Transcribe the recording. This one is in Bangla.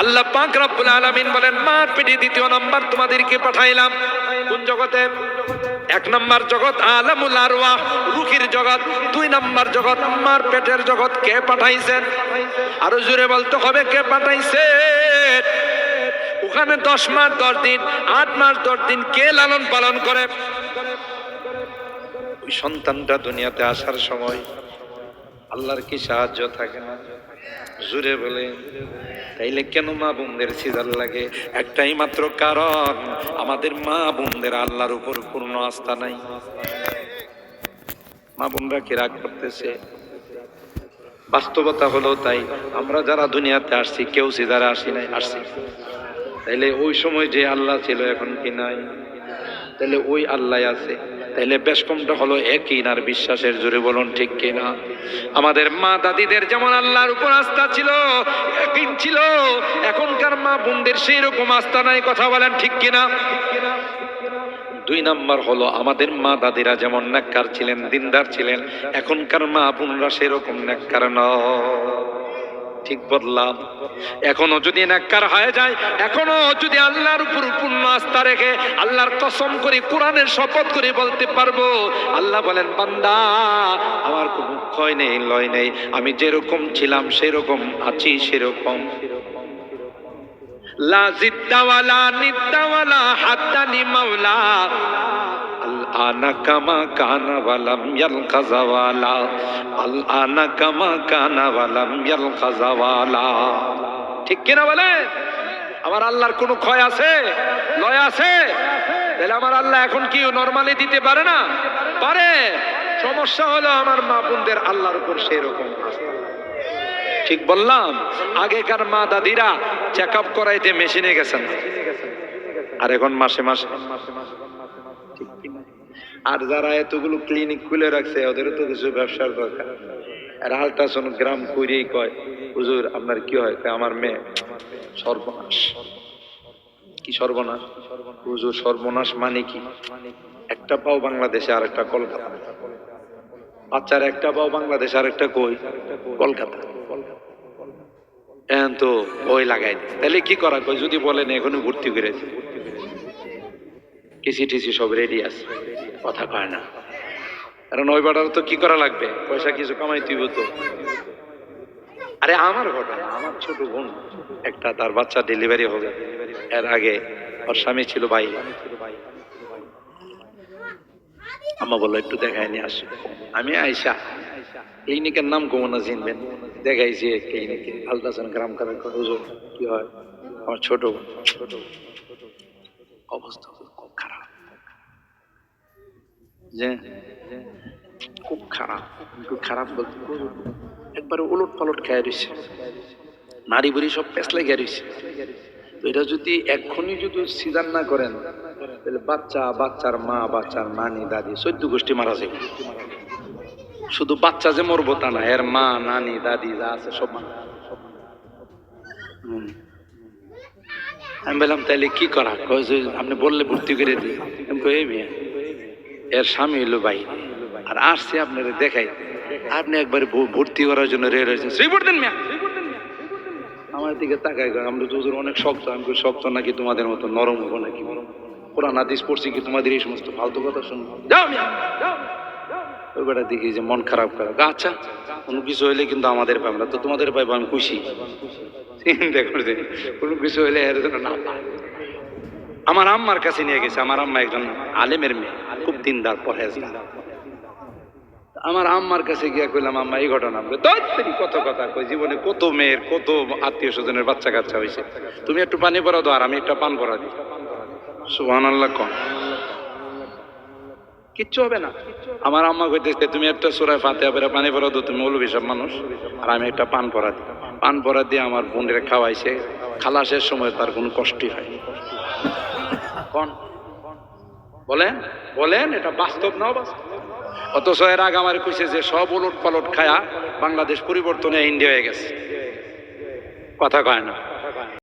আল্লাহ পাক রব্বুল আলামিন বলেন মার পেটে দ্বিতীয় নাম্বার তোমাদেরকে পাঠাইলাম। কোন জগতে? এক নাম্বার জগৎ আলামুল আরওয়াহ রুহির জগৎ। দুই নাম্বার জগৎ মার পেটের জগৎ, কে পাঠাইছেন? আরও জোরে বলতে হবে, কে পাঠাইছে ওখানে দশ মাস দশ দিন, আট মাস দশ দিন কে লালন পালন করে? ওই সন্তানটা দুনিয়াতে আসার সময় আল্লাহর কি সাহায্য থাকে না? জুড়ে বলে, তাইলে কেন মা বোনদের সিজার লাগে? একটাই মাত্র কারণ, আমাদের মা বোনদের আল্লাহর উপর পূর্ণ আস্থা নাই। মা বোনরা কি রাগ করতেছে? বাস্তবতা হলো তাই, আমরা যারা দুনিয়াতে আসছি, কেউ সিজারে আসি নাই, আসছি। তাইলে ওই সময় যে আল্লাহ ছিল এখন কি নাই? তাহলে ওই আল্লাহ আছে। তাহলে বেশ কমটা হলো একই আর বিশ্বাসের জোরে বলুন ঠিক কিনা? আমাদের মা দাদিদের যেমন আল্লাহর উপর আস্থা ছিল একদিন ছিল, এখনকার মা বোনদের সেই রকম আস্থা নাই, কথা বলেন ঠিক কিনা? দুই নাম্বার হলো, আমাদের মা দাদিরা যেমন নেককার ছিলেন, দিনদার ছিলেন, এখনকার মা বোনরা সেরকম নেককার নয়। ঠিক বললাম। এখনও যদি নাক্কার হয়ে যায়, এখনও যদি আল্লাহর উপর পূর্ণ আস্থা রেখে আল্লাহর কসম করে কোরআনের শপথ করে বলতে পারব, আল্লাহ বলেন, বান্দা, আমার কোনো ক্ষয় নেই, লয় নেই। আমি যেরকম ছিলাম, সেরকম আছি, সেরকম। লা জিদ্দাওয়ালা নিদ্দাওয়ালা হাত্তানি মাওলা। কামা কানা কামা ঠিক কিনা বলে? আমার আল্লাহর কোনো ক্ষয় আছে? লয় আছে? তাহলে আমার আল্লাহ এখন কি নর্মালি দিতে পারে না? পারে। সমস্যা হলো আমার মা বোনদের আল্লাহর উপর সেই রকম আস্থা। ঠিক বললাম? আগেকার মা দাদিরা চেক আপ করাইতে মেশিনে গেছেন। আর এখন মাসে মাসে। ঠিক? আর যারা এতগুলো ক্লিনিক খুলে রাখছে ওদেরও তো কিছু ব্যবসার দরকার। আর আলট্রাসাউন্ড গ্রাম কইরেই কয়, হুজুর, আপনার কি হয়? আমার মেয়ে সর্বনাশ। কি সর্বনাশ? হুজুর, সর্বনাশ মানে কি? একটা পাও বাংলাদেশে আর একটা কলকাতা। বাচ্চার একটা পাও বাংলাদেশ আর একটা কই? কলকাতা। তো ওই লাগাই তাহলে কি করা? কই যদি বলেন এখনও ভর্তি করেছে কিসি টিসি সব রেডি আছে। কথা কয় না। কারণ ওই বাটার তো কি করা লাগবে? পয়সা কিছু কামাই তুইব তো। আরে আমার ঘটনা, আমার ছোট বোন, একটা তার বাচ্চা ডেলিভারি হবে। এর আগে ওর স্বামী ছিল ভাই। আম্মা বলল, একটু দেখায় নিয়ে আসো। আমি আইসা, ক্লিনিকের নাম কমনা চিনবেন। দেখাইছি ক্লিনিকে, আলট্রাসাউন্ড, গ্রাম করে হুজুর, কি হয়? আমার ছোট ছোট অবস্থা। যে খুব খারাপ খুব খারাপ বলতে একবারে উলট পালট খেয়ে রয়েছে। নারী বুড়ি সব পেছলে খেয়ে রয়েছে। এটা যদি এক্ষুনি যদি সিজান না করেন, তাহলে বাচ্চা, বাচ্চার মা, বাচ্চার নানি, দাদি, চোদ্দ গোষ্ঠী মারা যাবে। শুধু বাচ্চা যে মরবো তা না, এর মা, নানি, দাদি যা আছে সব। আমি বললাম তাহলে কি করা? আপনি বললে ভর্তি করে দিই। আমি কই মেয়ে এর স্বামী হইল বাইরে। আর আসছে আপনারা দেখাই আপনি একবার ভর্তি করার জন্য রেড হয়েছেন। শ্রীপুর দেন মেয়া! আমার দিকে তাকাই আমরা হুজুর অনেক শক্ত, আমি শক্ত নাকি তোমাদের মতো নরম হব নাকি? কোরআন, হাদিস পড়ছি কি তোমাদের এই সমস্ত ফালতু কথা শুনব? যাও ওই বেটা দেখি যে মন খারাপ খারাপ আচ্ছা কোনো কিছু হইলে কিন্তু আমাদের পাবে না, তো তোমাদের পাইবো, আমি খুশি। চিন্তা করছে কোনো কিছু হইলে এর জন্য না। আমার আম্মার কাছে নিয়ে গেছে। আমার আম্মা একজন আলেমের মেয়ে খুব দিনদার পরেজগার আমার আম্মার কাছে গিয়া কইলাম আম্মা এই ঘটনা বলে, "ধ্যাৎ তেরি, কত কথা কই জীবনে কত মেয়ের কত আত্মীয় স্বজনের বাচ্চা কাচ্চা হয়েছে তুমি একটু পানি পরা দাও আর আমি একটা পান পরা দিই। সুহান আল্লাহ কন। কিচ্ছু হবে না। আমার আম্মা কইতেছে তুমি একটা সুরায় ফাতে পেরে পানি পরা দাও তুমি ওলবি সব মানুষ। আর আমি একটা পান পরা দিই। পান পরা দিয়ে আমার বোনের খাওয়াইছে। খালাসের সময় তার কোনো কষ্টই হয় কন? বলেন বলেন, এটা বাস্তব না বাস্তব অথচ এর আগে আমার কইছে যে সব উলট পালট খায়া বাংলাদেশ পরিবর্তনে ইন্ডিয়া হয়ে গেছে। কথা কয় না।